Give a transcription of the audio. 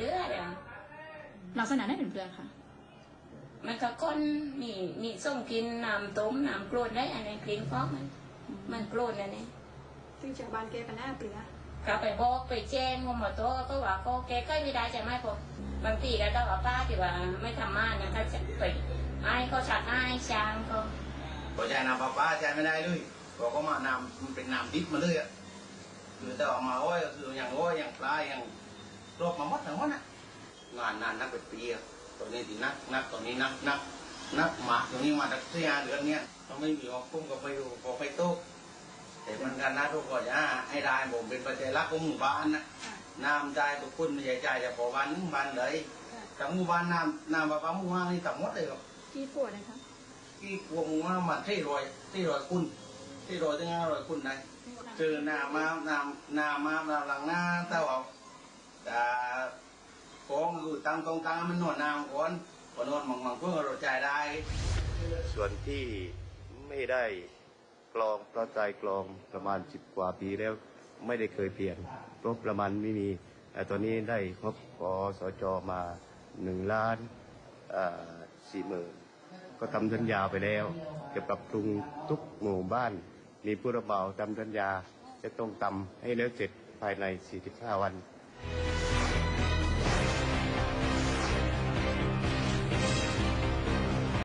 เรื่อยอะลักษณะนั้นเป็นเปลือกค่ะ มันก็ก้นมีมีส้มกินน้ำต้มน้ำกรดได้อันนี้กลิ่นฟอกมัน มันกรดอันนี้ซึ่งชาวบ้านแกก็น่าเปลือก็ไปบอกไปแจ้งงมโตก็ว่าก็แกก็ไม่ได้ใช่ไหมพอบางทีก็ต้องว่าป้าที่ว่าไม่ทำมานนะก็จะไปไอ้ก็ชักไอ้ช้างก็พอใช้น้ำประปาใช้ไม่ได้เลยบอกก็มาน้ำมันเป็นน้ำดิบมาเลยอะคือแต่ออกมาโอ้อยก็คืออย่างโอ้อยอย่างปลาอย่าง โรคมาหมดทั้งหมดน่ะงานนานนักเป็นปีอะตัวนี้ที่นักนักตัวนี้นักนักนักหมาตัวนี้มาจากเสียเดือนเนี้ยต้องไม่มีออกพุ่มก็ไปดูพอไปโต๊ะแต่มันกันนะทุกคนอะให้ได้ผมเป็นประเจรักของหมู่บ้านนะน้ำใจทุกคนไม่ใช่ใจแต่พอวันหนึงวันเลยแต่หมู่บ้านน้ำน้ำประปาหมู่บ้านนี่ต่ำหมดเลยครับที่ปวดนะคะที่พวงว่ามันที่รอยที่รอยคุณที่รอยที่งานรอยคุณไหนคือหน้ามาหน้าหน้ามาหน้าหลังหน้าแต่ว่าแต่ฟ้องคือ ตามตรงกลางมันนวดน้ำก่อนพอนวดมังมังเพื่อเราจ่ายได้ ส่วนที่ไม่ได้กรองเพราะใจกรองประมาณสิบกว่าปีแล้วไม่ได้เคยเปลี่ยนงบประมาณไม่มีแต่ตอนนี้ได้งบกสจมาหนึ่งล้านสี่หมื่นก็ทำสัญญาไปแล้ว จะปรับปรุงทุกหมู่บ้าน มีผู้รับเหมาทำสัญญาจะต้องทำให้แล้วเสร็จภายใน 45 วัน